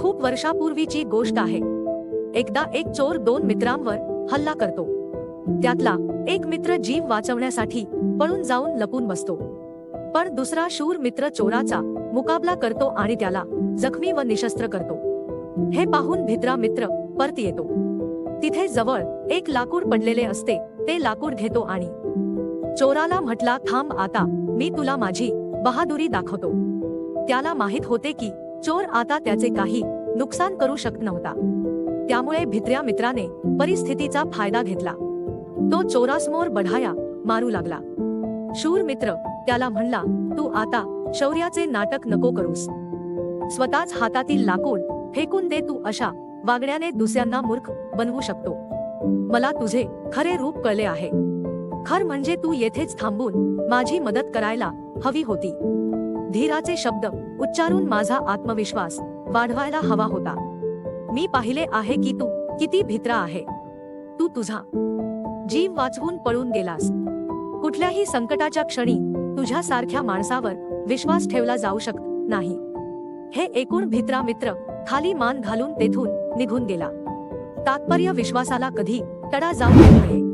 खूप वर्षापूर्वीची गोष्ट आहे. एकदा एक चोर दोन मित्रांवर हल्ला करतो. त्यातला एक मित्र जीव वाचवण्यासाठी पळून जाऊन लपून बसतो. पण दुसरा शूर मित्र चोराचा मुकाबला करतो आणि त्याला जखमी व निशस्त्र करतो. हे पाहून भित्रा मित्र परत येतो. तिथे जवळ एक लाकूड पडलेले असते ते लाकूड घेतो आणि चोराला म्हटला थांब आता मी तुला माझी बहादुरी दाखवतो. त्याला माहीत होते की चोर आता त्याचे काही नुकसान करू शकत नव्हता. त्यामुळे भित्र्या मित्राने परिस्थितीचा फायदा घेतला. तो चोरासमोर बढाया मारू लागला. शूर मित्र त्याला म्हणला तू आता शौर्याचे नाटक नको करूस. स्वतःच हातातील लाकूड फेकून दे तू अशा वागण्याने दुसऱ्यांना मूर्ख बनवू शकतो. मला तुझे खरे रूप कळले आहे. खर म्हणजे तू येथेच थांबून माझी मदत करायला हवी होती. धीराचे शब्द उच्चारून माझा आत्मविश्वास वाढवायला हवा होता. मी पाहिले आहे की तू किती भित्रा आहे. तू तुझा जीव वाचवून पळून गेलास. कुठल्याही संकटाच्या क्षणी तुझ्यासारख्या माणसावर विश्वास ठेवला जाऊ शकत नाही. हे एकूण भित्रा मित्र खाली मान घालून तेथून निघून गेला. तात्पर्य विश्वासाला कधी तडा जाऊ नये.